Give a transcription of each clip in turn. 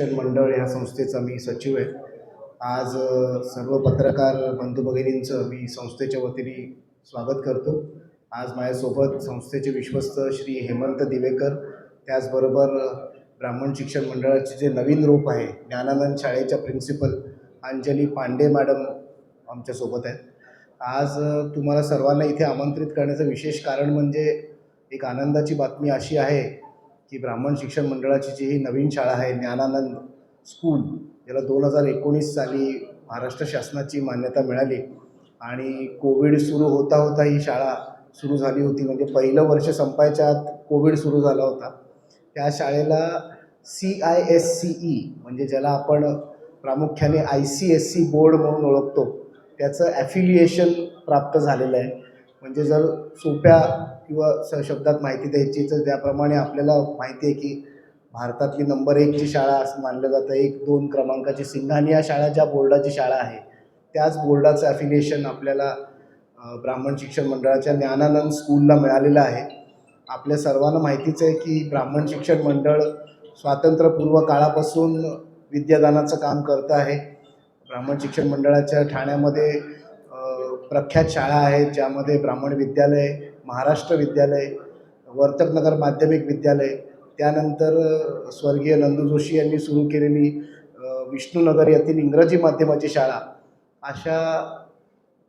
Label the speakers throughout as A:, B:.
A: शिक्षण मंडळ या संस्थेचा मी सचिव आहे. आज सर्व पत्रकार बंधू भगिनींचं मी संस्थेच्या वतीने स्वागत करतो. आज माझ्यासोबत संस्थेचे विश्वस्त श्री हेमंत दिवेकर त्याचबरोबर ब्राह्मण शिक्षण मंडळाचे जे नवीन रूप आहे ज्ञानानंद शाळेच्या प्रिन्सिपल अंजली पांडे मॅडम आमच्यासोबत आहेत. आज तुम्हाला सर्वांना इथे आमंत्रित करण्याचं विशेष कारण म्हणजे एक आनंदाची बातमी अशी आहे की ब्राह्मण शिक्षण मंडळाची जी ही नवीन शाळा आहे ज्ञानानंद स्कूल याला दोन हजार एकोणीस साली महाराष्ट्र शासनाची मान्यता मिळाली. आणि कोविड सुरू होता होता ही शाळा सुरू झाली होती. म्हणजे पहिलं वर्ष संपायच्या आत कोविड सुरू झाला होता. त्या शाळेला C I S C E म्हणजे ज्याला आपण प्रामुख्याने I C S C board म्हणून ओळखतो त्याचं ॲफिलिएशन प्राप्त झालेलं आहे. म्हणजे जर सोप्या किंवा स शब्दात माहिती द्यायची तर त्याप्रमाणे आपल्याला माहिती आहे की भारतातली नंबर एकची शाळा असं मानलं जातं एक दोन क्रमांकाची सिंघानिया या शाळा ज्या बोर्डाची शाळा आहे त्याच बोर्डाचं ॲफिलिएशन आपल्याला ब्राह्मण शिक्षण मंडळाच्या ज्ञानानंद स्कूलला मिळालेलं आहे. आपल्या सर्वांना माहितीच आहे की ब्राह्मण शिक्षण मंडळ स्वातंत्र्यपूर्व काळापासून विद्यादानाचं काम करतं आहे. ब्राह्मण शिक्षण मंडळाच्या ठाण्यामध्ये प्रख्यात शाळा आहेत ज्यामध्ये ब्राह्मण विद्यालय महाराष्ट्र विद्यालय वर्तकनगर माध्यमिक विद्यालय त्यानंतर स्वर्गीय नंदू जोशी यांनी सुरू केलेली विष्णूनगर विष्णुनगर येथील इंग्रजी माध्यमाची शाळा. अशा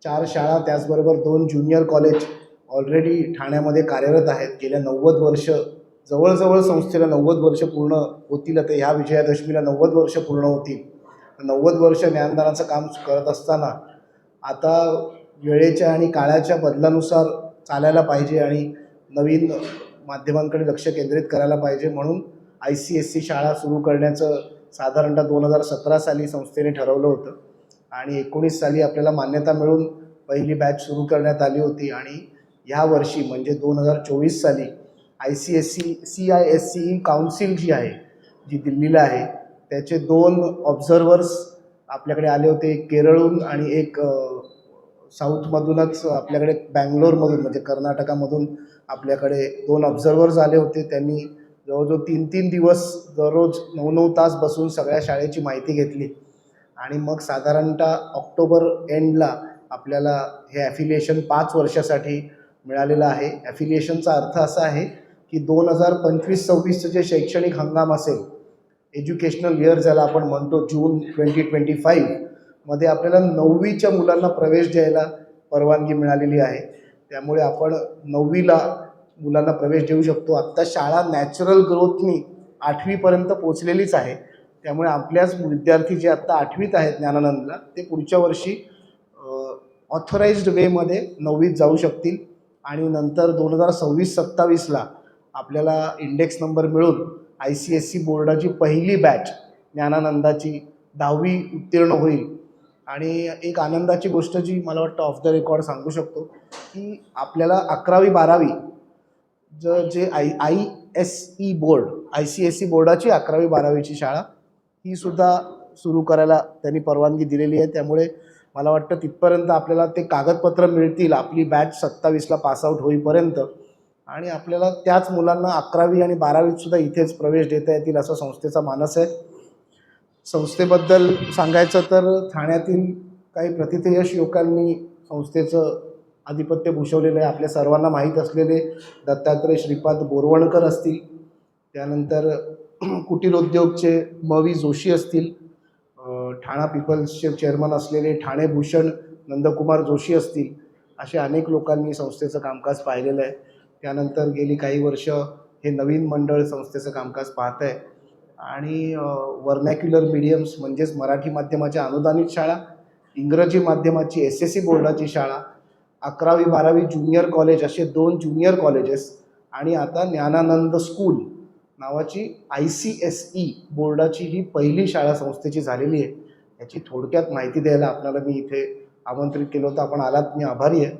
A: चार शाळा त्याचबरोबर दोन ज्युनियर कॉलेज ऑलरेडी ठाण्यामध्ये कार्यरत आहेत. गेल्या नव्वद वर्ष जवळजवळ संस्थेला नव्वद वर्ष पूर्ण होतील. आता ह्या विजयादशमीला नव्वद वर्ष पूर्ण होतील. नव्वद वर्ष ज्ञानदानाचं काम करत असताना आता वेळेच्या आणि काळाच्या बदलानुसार चालायला पाहिजे आणि नवीन माध्यमांकडे लक्ष केंद्रित करायला पाहिजे म्हणून आय सी एस सी शाळा सुरू करण्याचं साधारणतः दोन हजार सतरा साली संस्थेने ठरवलं होतं. आणि एकोणीस साली आपल्याला मान्यता मिळून पहिली बॅच सुरू करण्यात आली होती. आणि ह्या वर्षी म्हणजे दोन हजार चोवीस साली I C S C C I S C council जी आहे जी दिल्लीला आहे त्याचे दोन ऑब्झर्वर्स आपल्याकडे आले होते. एक केरळहून आणि एक साऊथमधूनच आपल्याकडे बँगलोरमधून म्हणजे कर्नाटकामधून आपल्याकडे दोन ऑब्झर्वर्स आले होते. त्यांनी जवळजवळ तीन तीन दिवस दररोज नऊ नऊ तास बसून सगळ्या शाळेची माहिती घेतली. आणि मग साधारणतः ऑक्टोबर एंडला आपल्याला हे ॲफिलिएशन पाच वर्षासाठी मिळालेलं आहे. ॲफिलिएशनचा अर्थ असा आहे की दोन हजार पंचवीस सव्वीसचं जे शैक्षणिक हंगाम असेल एज्युकेशनल इयर ज्याला आपण म्हणतो जून ट्वेंटी ट्वेंटी फाईव्ह मध्ये आपल्याला नववीच्या मुलांना प्रवेश द्यायला परवानगी मिळालेली आहे. त्यामुळे आपण नववीला मुलांना प्रवेश देऊ शकतो. आत्ता शाळा नॅचरल ग्रोथनी आठवीपर्यंत पोचलेलीच आहे. त्यामुळे आपल्याच विद्यार्थी जे आत्ता आठवीत आहेत ज्ञानानंदला ते पुढच्या वर्षी ऑथराईज्ड वेमध्ये नववीत जाऊ शकतील. आणि नंतर दोन हजार सव्वीस सत्तावीसला आपल्याला इंडेक्स नंबर मिळून आय सी एस सी बोर्डाची पहिली बॅच ज्ञानानंदाची दहावी उत्तीर्ण होईल. आणि एक आनंदाची गोष्ट जी मला वाटतं ऑफ द रेकॉर्ड सांगू शकतो की आपल्याला अकरावी बारावी ज J I I S E board I C S E बोर्डाची अकरावी बारावीची शाळा ही सुद्धा सुरू करायला त्यांनी परवानगी दिलेली आहे. त्यामुळे मला वाटतं तिथपर्यंत आपल्याला ते कागदपत्र मिळतील आपली बॅच सत्तावीसला पासआउट होईपर्यंत. आणि आपल्याला त्याच मुलांना अकरावी आणि बारावीत सुद्धा इथेच प्रवेश देता येतील असा संस्थेचा मानस आहे. संस्थेबद्दल सांगायचं तर ठाण्यातील काही प्रतिथयश युवकांनी संस्थेचं आधिपत्य भूषवलेलं आहे. आपल्या सर्वांना माहीत असलेले दत्तात्रय श्रीपाद बोरवणकर असतील. त्यानंतर कुटीर उद्योगचे म जोशी असतील. ठाणा पीपल्सचे चेअरमन असलेले ठाणे भूषण नंदकुमार जोशी असतील. असे अनेक लोकांनी संस्थेचं कामकाज पाहिलेलं आहे. त्यानंतर गेली काही वर्ष हे नवीन मंडळ संस्थेचं कामकाज पाहत आहे आणि वर्नॅक्युलर मिडियम्स म्हणजेच मराठी माध्यमाच्या अनुदानित शाळा इंग्रजी माध्यमाची एस एस सी बोर्डाची शाळा अकरावी बारावी ज्युनियर कॉलेज असे दोन ज्युनियर कॉलेजेस आणि आता ज्ञानानंद स्कूल नावाची आय सी एस ई बोर्डाची ही पहिली शाळा संस्थेची झालेली आहे. याची थोडक्यात माहिती द्यायला आपल्याला मी इथे आमंत्रित केलं होतं. आपण आलात. मी आभारी आहे.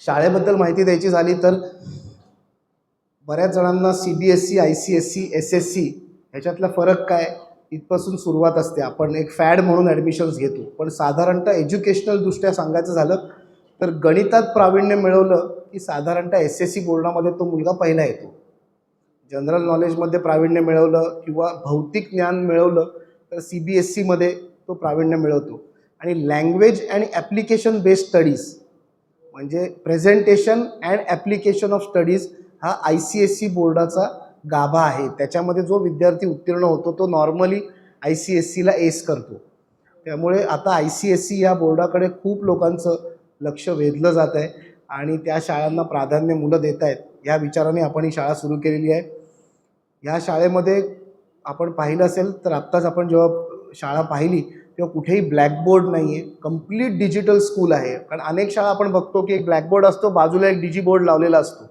A: शाळेबद्दल माहिती द्यायची झाली तर बऱ्याच जणांना C B S C I C S C S S C ह्याच्यातला फरक काय? इथपासून सुरुवात असते. आपण एक फॅड म्हणून ॲडमिशन्स घेतो. पण साधारणतः एज्युकेशनल दृष्ट्या सांगायचं झालं तर गणितात प्रावीण्य मिळवलं की साधारणतः एस एस सी बोर्डामध्ये तो मुलगा पहिला येतो. जनरल नॉलेजमध्ये प्रावीण्य मिळवलं किंवा भौतिक ज्ञान मिळवलं तर सी बी एस सीमध्ये तो प्रावीण्य मिळवतो. आणि language and application based studies म्हणजे presentation and application of studies हा आय सी एस सी बोर्डाचा गाभा आहे. त्याच्यामध्ये जो विद्यार्थी उत्तीर्ण होतो तो नॉर्मली आय सी एस सीला एस करतो. त्यामुळे आता आय सी एस सी या बोर्डाकडे खूप लोकांचं लक्ष वेधलं जात आहे आणि त्या शाळांना प्राधान्य मुलं देत आहेत. या विचाराने आपण ही शाळा सुरू केलेली आहे. या शाळेमध्ये आपण पाहिलं असेल तर आत्ताच आपण जेव्हा शाळा पाहिली तेव्हा कुठेही ब्लॅकबोर्ड नाही आहे कंप्लीट डिजिटल स्कूल आहे. कारण अनेक शाळा आपण बघतो की एक ब्लॅकबोर्ड असतो बाजूला एक डिजी बोर्ड लावलेला असतो.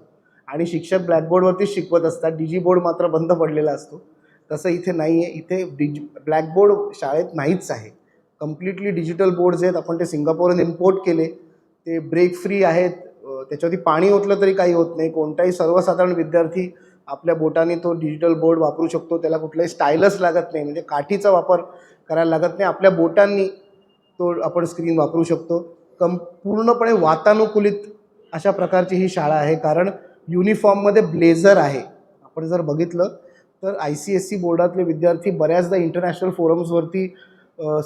A: आणि शिक्षक ब्लॅकबोर्डवरतीच शिकवत असतात. डिजी बोर्ड मात्र बंद पडलेला असतो. तसं इथे नाही आहे इथे डिज ब्लॅकबोर्ड शाळेत नाहीच आहे. कम्प्लिटली डिजिटल बोर्ड्स आहेत. आपण ते सिंगापूरहून इम्पोर्ट केले. ते ब्रेक फ्री आहेत. त्याच्यावरती पाणी ओतलं तरी काही होत नाही. कोणताही सर्वसाधारण विद्यार्थी आपल्या बोटाने तो डिजिटल बोर्ड वापरू शकतो. त्याला कुठलाही स्टायलस लागत नाही. म्हणजे काठीचा वापर करायला लागत नाही. आपल्या बोटांनी तो आपण स्क्रीन वापरू शकतो. कम पूर्णपणे वातानुकूलित अशा प्रकारची ही शाळा आहे. कारण युनिफॉर्ममध्ये ब्लेझर आहे. आपण जर बघितलं तर आय सी एस सी बोर्डातले विद्यार्थी बऱ्याचदा इंटरनॅशनल फोरम्सवरती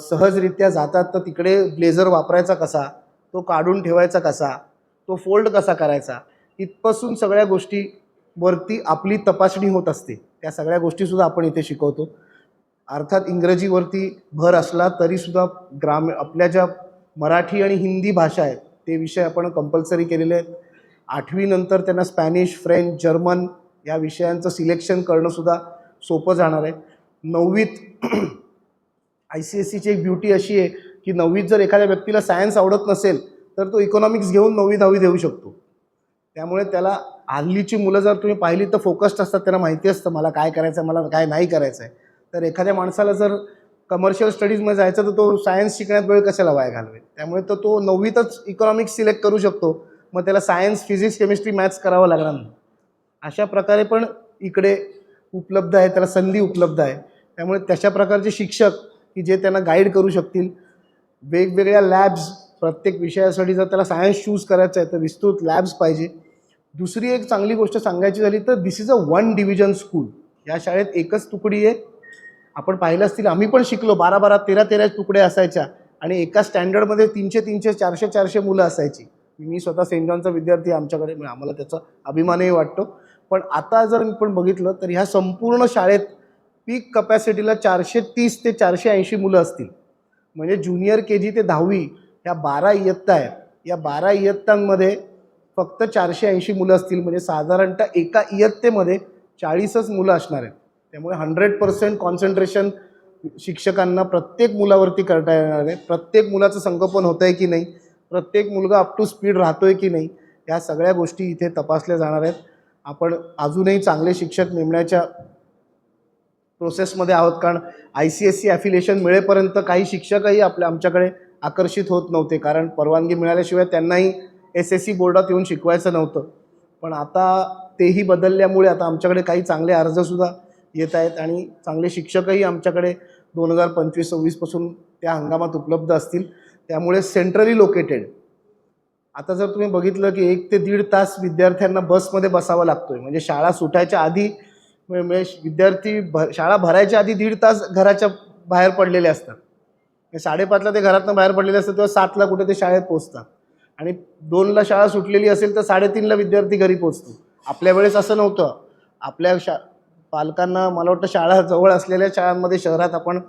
A: सहजरित्या जातात. तर तिकडे ब्लेझर वापरायचा कसा? तो काढून ठेवायचा कसा? तो फोल्ड कसा करायचा? इथपासून सगळ्या गोष्टीवरती आपली तपासणी होत असते. त्या सगळ्या गोष्टीसुद्धा आपण इथे शिकवतो. अर्थात इंग्रजीवरती भर असला तरीसुद्धा ग्राम आपल्या ज्या मराठी आणि हिंदी भाषा आहेत ते विषय आपण कंपल्सरी केलेले आहेत. आठवीनंतर त्यांना स्पॅनिश फ्रेंच जर्मन या विषयांचं सिलेक्शन करणंसुद्धा सोपं जाणार आहे. नववीत आय सी एस सीची एक ब्युटी अशी आहे की नववीत जर एखाद्या व्यक्तीला सायन्स आवडत नसेल तर तो इकॉनॉमिक्स घेऊन नववी दहावी देऊ शकतो. त्यामुळे त्याला हल्लीची मुलं जर तुम्ही पाहिली तर फोकस्ड असतात त्यांना माहिती असतं मला काय करायचं आहे मला काय नाही करायचं आहे तर एखाद्या माणसाला जर कमर्शियल स्टडीजमध्ये जायचं तर तो सायन्स शिकण्यात वेळ कशाला वाया घालवेल? त्यामुळे तर तो नववीतच इकॉनॉमिक्स सिलेक्ट करू शकतो. मग त्याला सायन्स फिजिक्स केमिस्ट्री मॅथ्स करावं लागणार नाही. अशा प्रकारे पण इकडे उपलब्ध आहे त्याला संधी उपलब्ध आहे. त्यामुळे तशा प्रकारचे शिक्षक की जे त्यांना गाईड करू शकतील. वेगवेगळ्या लॅब्स प्रत्येक विषयासाठी जर त्याला सायन्स चूज करायचं आहे तर विस्तृत लॅब्स पाहिजे. दुसरी एक चांगली गोष्ट सांगायची झाली तर this is a one division school या शाळेत एकच तुकडी आहे. आपण पाहिलं असतील आम्ही पण शिकलो. बारा बारा तेरा तेरा तुकड्या असायच्या. आणि एका स्टँडर्डमध्ये तीनशे तीनशे चारशे चारशे मुलं असायची. मी स्वतः सेंट जॉनचा विद्यार्थी आमच्याकडे म्हणजे आम्हाला त्याचा अभिमानही वाटतो. पण आता जर आपण बघितलं तर ह्या संपूर्ण शाळेत पीक कपॅसिटीला चारशे तीस ते चारशे ऐंशी मुलं असतील. म्हणजे ज्युनियर के जी ते दहावी ह्या बारा इयत्ता आहेत. या बारा इयत्तांमध्ये फक्त चारशे ऐंशी मुलं असतील. म्हणजे साधारणतः एका इयत्तेमध्ये चाळीसच मुलं असणार आहेत. त्यामुळे हंड्रेड पर्सेंट कॉन्सन्ट्रेशन शिक्षकांना प्रत्येक मुलावरती करता येणार आहे. प्रत्येक मुलाचं संगोपन होतं आहे की नाही प्रत्येक मुलगा अप टू स्पीड राहतो आहे की नाही या सगळ्या गोष्टी इथे तपासल्या जाणार आहेत. आपण अजूनही चांगले शिक्षक नेमण्याच्या प्रोसेसमध्ये आहोत कारण I C S C affiliation मिळेपर्यंत काही शिक्षकही आपल्या आमच्याकडे आकर्षित होत नव्हते कारण परवानगी मिळाल्याशिवाय त्यांनाही एस एस सी बोर्डात येऊन शिकवायचं नव्हतं. पण आता तेही बदलल्यामुळे आता आमच्याकडे काही चांगले अर्जसुद्धा येत आहेत आणि चांगले शिक्षकही आमच्याकडे दोन हजार पंचवीस सव्वीसपासून त्या हंगामात उपलब्ध असतील. त्यामुळे सेंट्रली लोकेटेड आता जर तुम्ही बघितलं की एक ते दीड तास विद्यार्थ्यांना बसमध्ये बसावं लागतोय. म्हणजे शाळा सुटायच्या आधी म्हणजे विद्यार्थी भ शाळा भरायच्या आधी दीड तास घराच्या बाहेर पडलेले असतात. म्हणजे साडेपाचला ते घरातनं बाहेर पडलेले असतात तेव्हा सातला कुठे ते शाळेत पोचतात आणि दोनला शाळा सुटलेली असेल तर साडेतीनला विद्यार्थी घरी पोचतो आपल्या वेळेस असं नव्हतं. आपल्या शा पालकांना मला वाटतं शाळा जवळ असलेल्या शाळांमध्ये शहरात आपण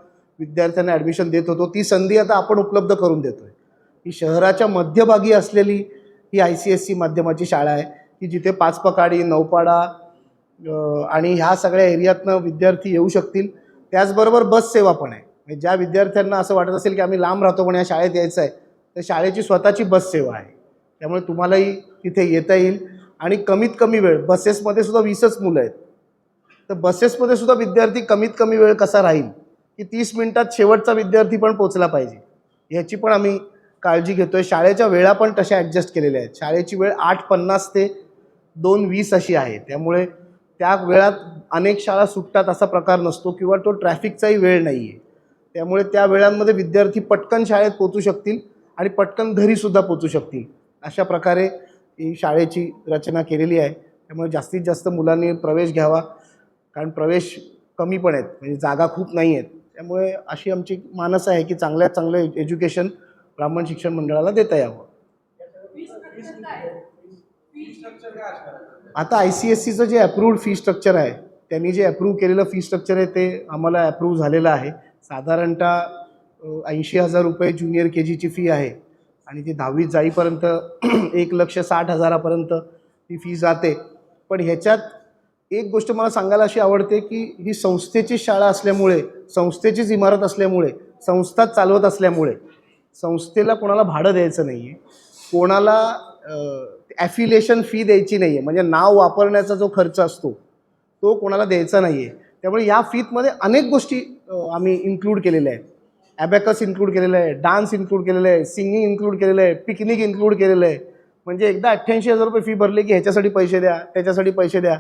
A: विद्यार्थ्यांना ॲडमिशन देत होतो. ती संधी आता आपण उपलब्ध करून देतो आहे ही शहराच्या मध्यभागी असलेली ही आय सी एस सी माध्यमाची शाळा आहे. की जिथे पाचपकाडी नौपाडा आणि ह्या सगळ्या एरियातनं विद्यार्थी येऊ शकतील. त्याचबरोबर बस सेवा पण आहे. म्हणजे ज्या विद्यार्थ्यांना असं वाटत असेल की आम्ही लांब राहतो पण या शाळेत यायचं आहे तर शाळेची स्वतःची बस सेवा आहे. त्यामुळे तुम्हालाही तिथे येता येईल. आणि कमीत कमी वेळ बसेसमध्ये सुद्धा वीसच मुलं आहेत. तर बसेसमध्ये सुद्धा विद्यार्थी कमीत कमी वेळ कसा राहील? की तीस मिनिटात शेवटचा विद्यार्थी पण पोचला पाहिजे. ह्याची पण आम्ही काळजी घेतो आहे शाळेच्या वेळा पण तशा ॲडजस्ट केलेल्या आहेत. शाळेची वेळ आठ पन्नास ते दोन वीस अशी आहे. त्यामुळे त्या वेळात अनेक शाळा सुटतात असा प्रकार नसतो किंवा तो ट्रॅफिकचाही वेळ नाही आहे त्यामुळे त्या वेळांमध्ये विद्यार्थी पटकन शाळेत पोचू शकतील आणि पटकन घरीसुद्धा पोचू शकतील. अशा प्रकारे ही शाळेची रचना केलेली आहे. त्यामुळे जास्तीत जास्त मुलांनी प्रवेश घ्यावा. कारण प्रवेश कमी पण आहेत. म्हणजे जागा खूप नाही आहेत. त्यामुळे अशी आमची मानस आहे की चांगल्यात चांगलं एज्युकेशन ब्राह्मण शिक्षण मंडळाला देता यावं. आता आय सी एस सीचं जे अप्रूव्ड फी स्ट्रक्चर आहे त्यांनी जे अप्रूव्ह केलेलं फी स्ट्रक्चर आहे ते आम्हाला अप्रूव्ह झालेलं आहे. साधारणतः ऐंशी हजार रुपये ज्युनियर के जीची फी आहे. आणि ती दहावीत जाईपर्यंत एक लक्ष साठ हजारापर्यंत ती फी जाते. पण ह्याच्यात एक गोष्ट मला सांगायला अशी आवडते की ही संस्थेची शाळा असल्यामुळे संस्थेचीच इमारत असल्यामुळे संस्था चालवत असल्यामुळे संस्थेला कोणाला भाडं द्यायचं नाही आहे कोणाला ॲफिलिएशन फी द्यायची नाही आहे म्हणजे नाव वापरण्याचा जो खर्च असतो तो कोणाला द्यायचा नाही आहे त्यामुळे या फीतमध्ये अनेक गोष्टी आम्ही इन्क्लूड केलेल्या आहेत. ॲबॅकस इन्क्लूड केलेलं आहे डान्स इन्क्लूड केलेलं आहे सिंगिंग इन्क्लूड केलेलं आहे पिकनिक इन्क्लूड केलेलं आहे. म्हणजे एकदा अठ्ठ्याऐंशी हजार रुपये फी भरले की ह्याच्यासाठी पैसे द्या त्याच्यासाठी पैसे द्या.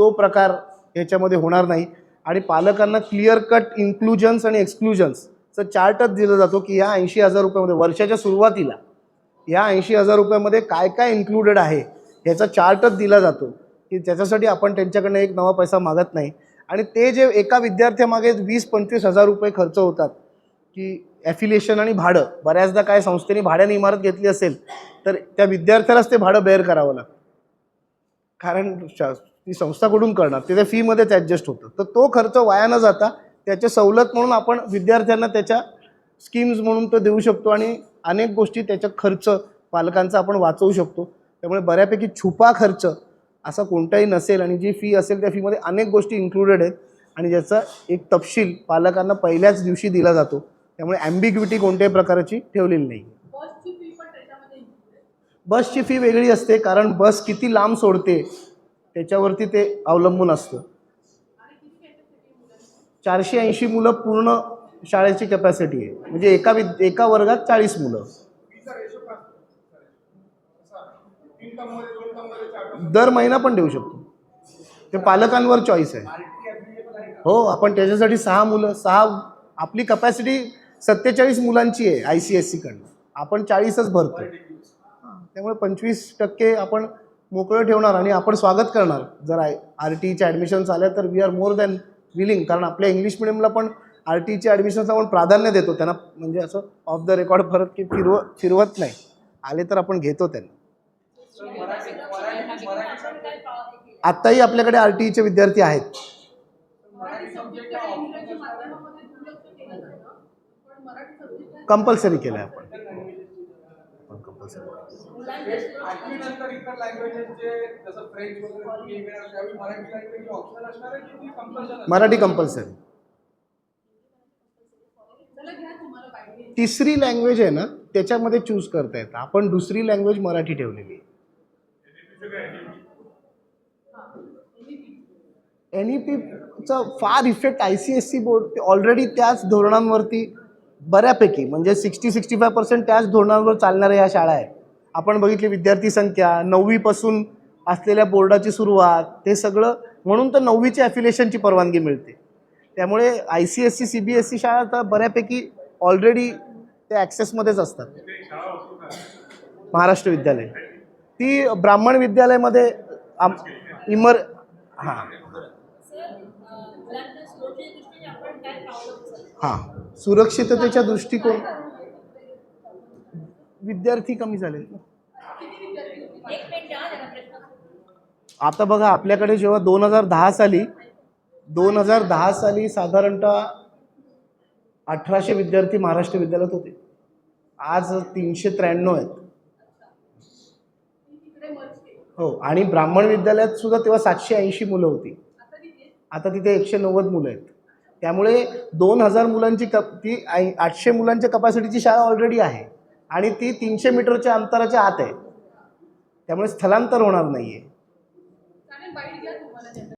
A: तो प्रकार ह्याच्यामध्ये होणार नाही. आणि पालकांना क्लिअर कट इन्क्लुजन्स आणि एक्सक्लुजन्सचं चार्टच दिलं जातो की या ऐंशी हजार रुपयामध्ये वर्षाच्या सुरुवातीला या ऐंशी हजार रुपयामध्ये काय काय इन्क्लुडेड आहे ह्याचा चार्टच दिला जातो. की त्याच्यासाठी आपण त्यांच्याकडनं एक नवा पैसा मागत नाही. आणि ते जे एका विद्यार्थ्यामागे वीस पंचवीस हजार रुपये खर्च होतात की ॲफिलिएशन आणि भाडं बऱ्याचदा काय संस्थेने भाड्याने इमारत घेतली असेल तर त्या विद्यार्थ्यालाच ते भाडं बेअर करावं लागतं. कारण ती संस्थाकडून करणार. ते त्या फीमध्येच ॲडजस्ट होतं. तर तो खर्च वाया न जाता त्याचे सवलत म्हणून आपण विद्यार्थ्यांना त्याच्या स्कीम्स म्हणून तो देऊ शकतो आणि अनेक गोष्टी त्याचा खर्च पालकांचा आपण वाचवू शकतो. त्यामुळे बऱ्यापैकी छुपा खर्च असा कोणताही नसेल आणि जी फी असेल त्या फीमध्ये अनेक गोष्टी इन्क्लुडेड आहेत आणि ज्याचा एक तपशील पालकांना पहिल्याच दिवशी दिला जातो. त्यामुळे ॲम्बिग्विटी कोणत्याही प्रकारची ठेवलेली नाही.
B: बसची फी
A: वेगळी असते कारण बस किती लांब सोडते त्याच्यावरती ते अवलंबून असतं. चारशे ऐंशी मुलं पूर्ण शाळेची कॅपॅसिटी आहे. म्हणजे एका विद एका वर्गात चाळीस मुलं. दर महिना पण देऊ शकतो. ते पालकांवर चॉईस आहे. हो आपण त्याच्यासाठी सहा मुलं सहा आपली कपॅसिटी सत्तेचाळीस मुलांची आहे आय सी एस सीकडनं आपण चाळीसच भरतो त्यामुळे पंचवीस टक्के आपण मोकळं ठेवणार आणि आपण स्वागत करणार. जर आय आर टीच्या ॲडमिशन्स आल्या तर we are more than willing कारण आपल्या इंग्लिश मिडियमला पण आर टीच्या ॲडमिशन्स आपण प्राधान्य देतो. त्यांना म्हणजे असं ऑफ द रेकॉर्ड परत की फिरव फिरवत नाही. आले तर आपण घेतो त्यांना. आत्ताही आपल्याकडे आर टी ईचे विद्यार्थी आहेत. कंपल्सरी केलं आहे आपण. कंपल्सरी
C: आठवी नंतर इतर लँग्वेजेस जे जसं फ्रेंच वगैरे मराठी लँग्वेज ऑप्शन असणार आहे की ती कंपल्शन
A: मराठी कंपल्सरी तिसरी लँग्वेज आहे ना त्याच्यामध्ये चूज करता येतं. आपण दुसरी लँग्वेज मराठी ठेवलेली आहे. एन ई पीचा फार effect I C S C board ते ऑलरेडी त्याच धोरणांवरती बऱ्यापैकी म्हणजे सिक्स्टी सिक्स्टी फाय पर्सेंट त्याच धोरणांवर चालणाऱ्या ह्या शाळा आहेत. आपण बघितली विद्यार्थी संख्या नववीपासून असलेल्या बोर्डाची सुरुवात ते सगळं म्हणून तर नववीच्या ॲफिलिएशनची परवानगी मिळते. त्यामुळे I C S C C B S C शाळा तर बऱ्यापैकी ऑलरेडी ते ॲक्सेसमध्येच असतात. महाराष्ट्र विद्यालय. ती ब्राह्मण विद्यालयामध्ये आम इमर हां. हां. सुरक्षिततेच्या दृष्टिकोन विद्यार्थी कमी झाले. ना आता बघा आपल्याकडे जेव्हा दोन हजार दहा साली दोन हजार दहा साली साधारणतः अठराशे विद्यार्थी महाराष्ट्र विद्यालयात होते. आज तीनशे त्र्याण्णव आहेत.
B: तिकडे मर्ज केलं.
A: हो आणि ब्राह्मण विद्यालयात सुद्धा तेव्हा सातशे ऐंशी मुलं होती.
B: आता तिथे?
A: आता तिथे एकशे नव्वद मुलं आहेत. त्यामुळे दोन हजार मुलांची कप ती आठशे मुलांच्या कपॅसिटीची शाळा ऑलरेडी आहे. आणि ती तीनशे मीटरच्या अंतराच्या आत आहे. त्यामुळे स्थलांतर होणार नाही आहे